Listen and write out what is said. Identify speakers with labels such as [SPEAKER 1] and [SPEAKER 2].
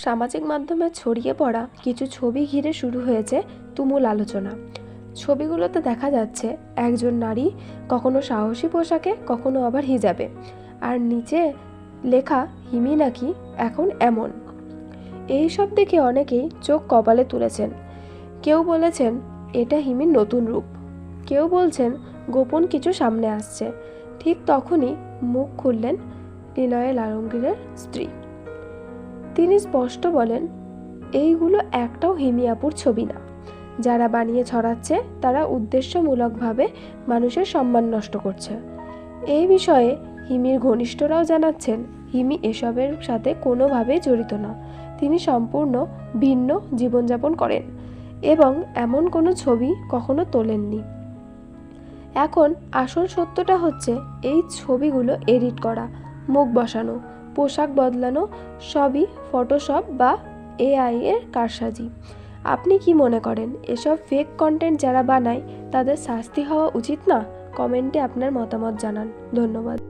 [SPEAKER 1] সামাজিক মাধ্যমে ছড়িয়ে পড়া কিছু ছবি ঘিরে শুরু হয়েছে তুমুল আলোচনা। ছবিগুলোতে দেখা যাচ্ছে একজন নারী কখনো সাহসী পোশাকে, কখনো আবার হিজাবে। আর নিচে লেখা, হিমি নাকি এখন এমন? এই সব দেখে অনেকেই চোখ কপালে তুলেছেন। কেউ বলেছেন, এটা হিমির নতুন রূপ। কেউ বলছেন, গোপন কিছু সামনে আসছে। ঠিক তখনই মুখ খুললেন নিলয়ের আলমগীরের স্ত্রী। তিনি স্পষ্ট বলেন, এইগুলো একটাও হিমিয়াপুর ছবি না। যারা বানিয়ে ছড়াচ্ছে, তারা উদ্দেশ্যমূলকভাবে মানুষের সম্মান নষ্ট করছে। এই বিষয়ে হিমির ঘনিষ্ঠরাও জানাচ্ছেন, হিমি এসবের সাথে কোনোভাবেই জড়িত না। তিনি সম্পূর্ণ ভিন্ন জীবনযাপন করেন এবং এমন কোনো ছবি কখনো তোলেননি। এখন আসল সত্যটা হচ্ছে, এই ছবিগুলো এডিট করা, মুখ বসানো পোশাক বদলানো সবই ফটোশপ বা এআই এর কারসাজি। আপনি কি মনে করেন, এসব ফেক কন্টেন্ট যারা বানায়, তাদের শাস্তি হওয়া উচিত না? কমেন্টে আপনার মতামত জানান। ধন্যবাদ।